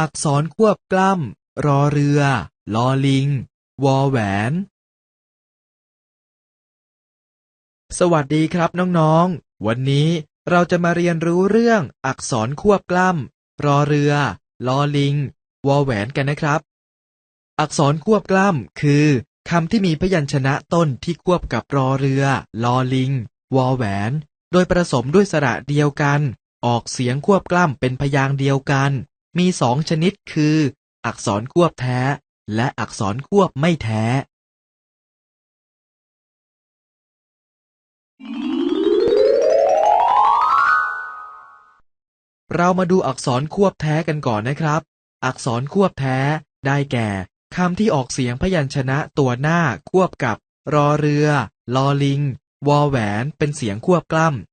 อักษรควบกล้ำ รอเรือ ลอลิง วอแหวน สวัสดีครับน้องๆ วันนี้เราจะมาเรียนรู้เรื่องอักษรควบกล้ำ รอเรือ ลอลิง วอแหวนกันนะครับ อักษรควบกล้ำ คือคำที่มีพยัญชนะต้นที่ควบกับรอเรือ ลอลิง วอแหวน โดยผสมด้วยสระเดียวกัน ออกเสียงควบกล้ำเป็นพยางค์เดียวกัน มีสองชนิดคือ อักษรควบแท้ และอักษรควบไม่แท้ เรามาดูอักษรควบแท้กันก่อนนะครับ อักษรควบแท้ ได้แก่คำที่ออกเสียงพยัญชนะตัวหน้าควบกับ รอเรือ ลอลิง วอแหวน เป็นเสียงควบกล้ำ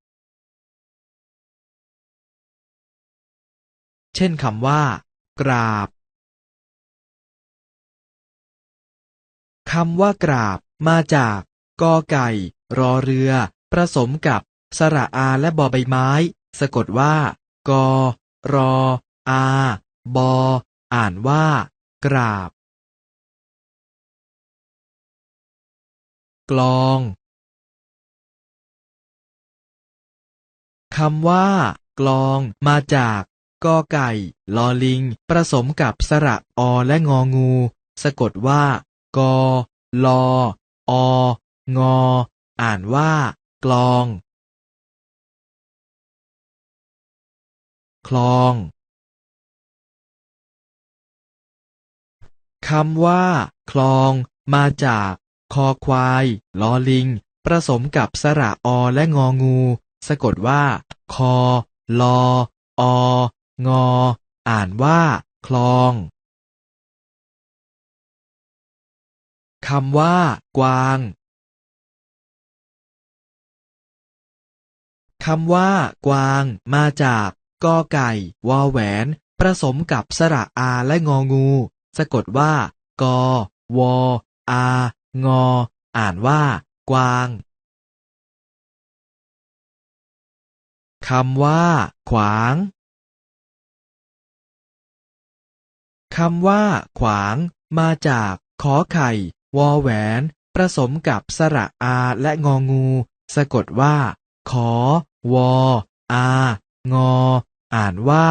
เช่นคำว่า กราบคำว่ากราบ มาจาก กอไก่ รอเรือ ผสมกับ สระอาและบอใบไม้ สะกดว่า กอ รอ อา บอ อ่านว่า กราบ กลองคำว่า กลอง มาจาก กอไก่ ลอลิง ผสมกับสระอและงองู สะกดว่า กอ ลอ อ งอ อ่านว่า กลอง คลองคำว่า คลอง มาจาก คอควาย ลอลิง ผสมกับสระอและงองู สะกดว่า คอ ลอ อ งอ อ่านว่า คลอง คำว่า กวาง คำว่า กวาง มาจาก กอไก่ วอแหวน ผสมกับสระอาและงองู สะกดว่า กอ วอ อา งอ อ่านว่า กวางคำว่า ขวาง คำว่า ขวาง มาจาก ขอไข่ วอแหวน ผสมกับสระอาและงองู สะกดว่า ขอ วอ อา งอ อ่านว่า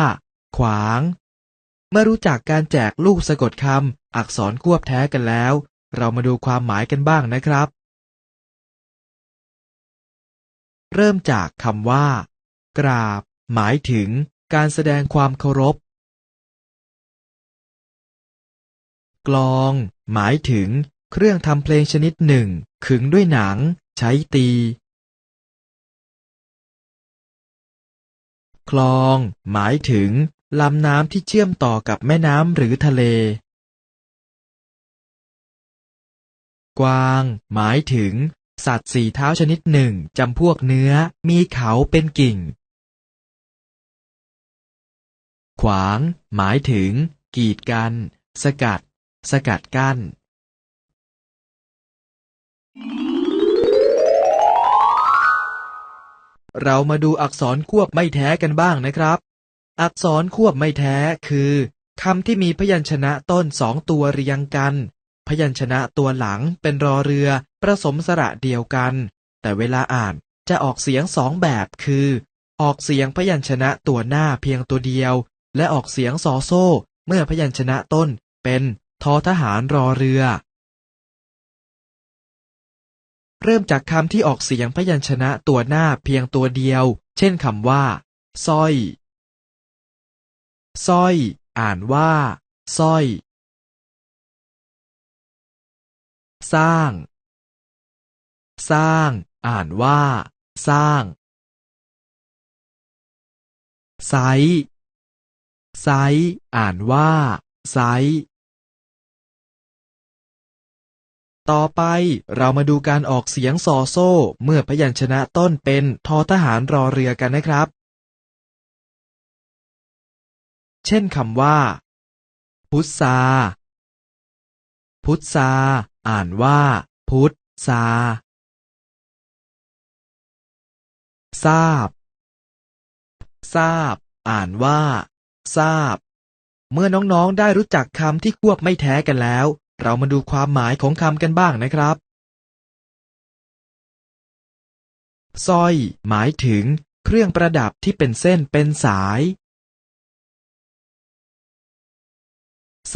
ขวาง เมื่อรู้จักการแจกลูกสะกดคำอักษรควบแท้กันแล้ว เรามาดูความหมายกันบ้างนะครับ เริ่มจากคำว่า กราบ หมายถึงการแสดงความเคารพ กลอง หมายถึงเครื่องทำเพลงชนิดหนึ่ง ขึงด้วยหนัง ใช้ตี คลอง หมายถึงลำน้ำที่เชื่อมต่อกับแม่น้ำหรือทะเล กวาง หมายถึง สัตว์สี่เท้าชนิดหนึ่งจำพวกเนื้อ มีเขาเป็นกิ่ง ขวาง หมายถึง กีดกัน สกัด สกัดกั้นเรามาดูอักษรควบไม่แท้กันบ้างนะครับ อักษรควบไม่แท้คือคำที่มีพยัญชนะต้นสองตัวเรียงกัน พยัญชนะตัวหลังเป็นรอเรือผสมสระเดียวกัน แต่เวลาอ่านจะออกเสียงสองแบบคือ ออกเสียงพยัญชนะตัวหน้าเพียงตัวเดียว และออกเสียงซอโซ่ เมื่อพยัญชนะต้นเป็น ทอทหารรอเรือ เริ่มจากคำที่ออกเสียงพยัญชนะตัวหน้าเพียงตัวเดียว เช่นคำว่าสร้อยสร้อย อ่านว่าสร้อย สร้าง สร้าง อ่านว่า สร้างไซไซอ่านว่าไซ ต่อไปเรามาดูการออกเสียงซอโซ่ เมื่อพยัญชนะต้นเป็นทอทหารรอเรือกันนะครับ เช่นคำว่า พุทธาพุทธาอ่านว่า พุทธาทราบ ทราบ อ่านว่า ทราบ เมื่อน้องๆได้รู้จักคำที่ควบไม่แท้กันแล้ว เรามาดูความหมายของคำกันบ้างนะครับสร้อย หมายถึง เครื่องประดับที่เป็นเส้นเป็นสาย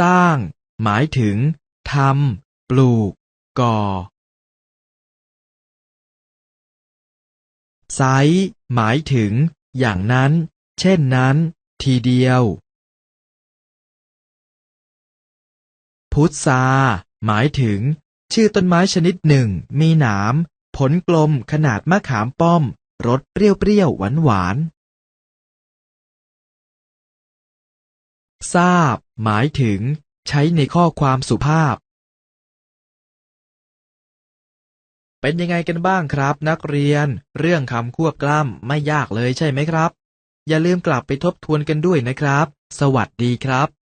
สร้าง หมายถึงทำปลูก ก่อไซหมายถึง อย่างนั้น เช่นนั้น ทีเดียว พุทราหมายถึง ชื่อต้นไม้ชนิดหนึ่ง มีหนาม ผลกลมขนาดมะขามป้อม รสเปรี้ยวๆ หวานๆทราบ หมายถึง ใช้ในข้อความสุภาพ เป็นยังไงกันบ้างครับ นักเรียน เรื่องคำควบกล้ำไม่ยากเลยใช่ไหมครับ อย่าลืมกลับไปทบทวนกันด้วยนะครับ สวัสดีครับ